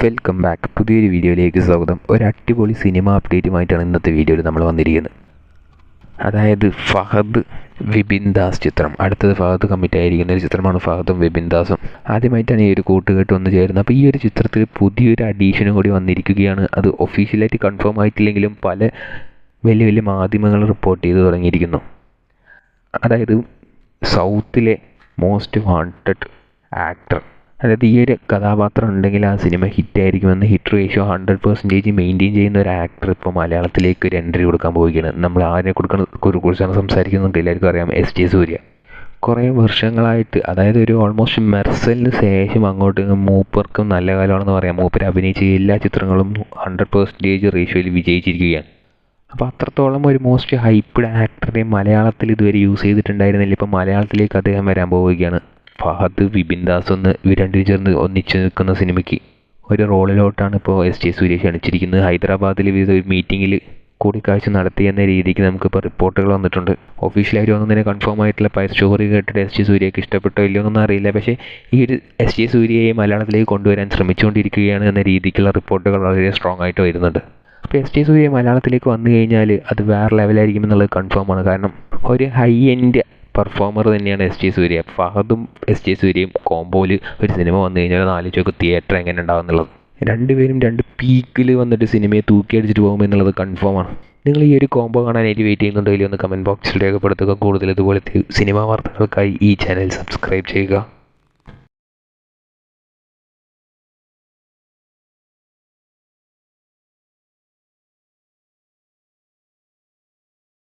Welcome back പുതിയൊരു വീഡിയോയിലേക്ക് സ്വാഗതം. ഒരു അടിപൊളി സിനിമ അപ്ഡേറ്റുമായിട്ടാണ് ഇന്നത്തെ വീഡിയോയിൽ നമ്മൾ വന്നിരിക്കുന്നത്. അതായത് ഫഹദ് വിപിൻ ദാസ് ചിത്രം. അടുത്തത് ഫഹദ് കമ്മിറ്റ് ആയിരിക്കുന്ന ഒരു ചിത്രമാണ് ഫഹദും വിപിൻ ദാസും. ആദ്യമായിട്ടാണ് ഈ ഒരു കൂട്ടുകെട്ട് വന്നു ചേരുന്നത്. അപ്പോൾ ഈ ഒരു ചിത്രത്തിൽ പുതിയൊരു അഡീഷനും കൂടി വന്നിരിക്കുകയാണ്. അത് ഒഫീഷ്യലായിട്ട് കൺഫേം ആയിട്ടില്ലെങ്കിലും പല വലിയ വലിയ മാധ്യമങ്ങൾ റിപ്പോർട്ട് ചെയ്ത് തുടങ്ങിയിരിക്കുന്നു. അതായത് സൗത്തിലെ മോസ്റ്റ് വാണ്ടഡ് ആക്ടർ അതായത് ഈ ഒരു കഥാപാത്രം ഉണ്ടെങ്കിൽ ആ cinema hit ഹിറ്റായിരിക്കുമെന്ന് hit ratio hundred percentage maintain ചെയ്യുന്ന ഒരു ആക്ടർ ഇപ്പോൾ മലയാളത്തിലേക്ക് ഒരു എൻട്രി കൊടുക്കാൻ പോവുകയാണ്. നമ്മൾ ആരെ കൊടുക്കുന്ന കുറിച്ചാണ് സംസാരിക്കുന്നത് എല്ലാവർക്കും അറിയാം എസ് ജെ സൂര്യ. കുറേ വർഷങ്ങളായിട്ട് അതായത് ഒരു ഓൾമോസ്റ്റ് മെർസലിന് ശേഷം അങ്ങോട്ട് മൂപ്പർക്കും നല്ല കാലമാണെന്ന് പറയാം. മൂപ്പർ അഭിനയിച്ച എല്ലാ ചിത്രങ്ങളും ഹൺഡ്രഡ് പെർസെന്റേജ് റേഷ്യോയിൽ വിജയിച്ചിരിക്കുകയാണ്. അപ്പോൾ അത്രത്തോളം ഒരു മോസ്റ്റ് ഹൈപ്പ്ഡ് ആക്ടറെ മലയാളത്തിൽ ഇതുവരെ യൂസ് ചെയ്തിട്ടുണ്ടായിരുന്നില്ല. ഇപ്പോൾ മലയാളത്തിലേക്ക് അദ്ദേഹം വരാൻ പോവുകയാണ്. ഫഹദ് വിപിൻ ദാസ് ഒന്ന് ഇവർ രണ്ടുപേരും ചേർന്ന് ഒന്നിച്ചു നിൽക്കുന്ന സിനിമയ്ക്ക് ഒരു റോളിലോട്ടാണ് ഇപ്പോൾ എസ് ജെ സുരേഷ് ക്ഷണിച്ചിരിക്കുന്നത് ഹൈദരാബാദിൽ ഒരു മീറ്റിങ്ങിൽ കൂടിക്കാഴ്ച നടത്തി എന്ന രീതിക്ക് നമുക്കിപ്പോൾ റിപ്പോർട്ടുകൾ വന്നിട്ടുണ്ട്. ഒഫീഷ്യലായിട്ട് ഒന്നും തന്നെ കൺഫേം ആയിട്ടുള്ള പൈസ സ്റ്റോറി കേട്ടിട്ട് എസ് ജെ സൂര്യക്ക് ഇഷ്ടപ്പെട്ടോ ഇല്ലയോ എന്നൊന്നും അറിയില്ല. പക്ഷേ ഈ ഒരു എസ് ജെ സൂര്യയെ മലയാളത്തിലേക്ക് കൊണ്ടുവരാൻ ശ്രമിച്ചുകൊണ്ടിരിക്കുകയാണ് എന്ന രീതിക്കുള്ള റിപ്പോർട്ടുകൾ വളരെ സ്ട്രോങ് ആയിട്ട് വരുന്നുണ്ട്. അപ്പോൾ എസ് ജെ സൂര്യ മലയാളത്തിലേക്ക് വന്നു കഴിഞ്ഞാൽ അത് വേറെ ലെവലായിരിക്കും എന്നുള്ളത് കൺഫേം ആണ്. കാരണം ഒരു ഹൈ എൻഡ് പെർഫോമർ തന്നെയാണ് എസ് ടി സൂര്യ. ഫഹദും എസ് ടി സൂര്യയും കോംബോയിൽ ഒരു സിനിമ വന്നു കഴിഞ്ഞാൽ നാല് ചോക്ക് തിയേറ്റർ എങ്ങനെ ഉണ്ടാവും എന്നുള്ളത്. രണ്ടുപേരും രണ്ട് പീക്കിൽ വന്നിട്ട് സിനിമയെ തൂക്കിയടിച്ചിട്ട് പോകും എന്നുള്ളത് കൺഫേം ആണ്. നിങ്ങൾ ഈ ഒരു കോംബോ കാണാനായിട്ട് വെയിറ്റ് ചെയ്യുന്നുണ്ടെങ്കിൽ ഒന്ന് കമന്റ് ബോക്സിൽ രേഖപ്പെടുത്തുക. കൂടുതൽ ഇതുപോലത്തെ സിനിമാ വാർത്തകൾക്കായി ഈ ചാനൽ സബ്സ്ക്രൈബ് ചെയ്യുക.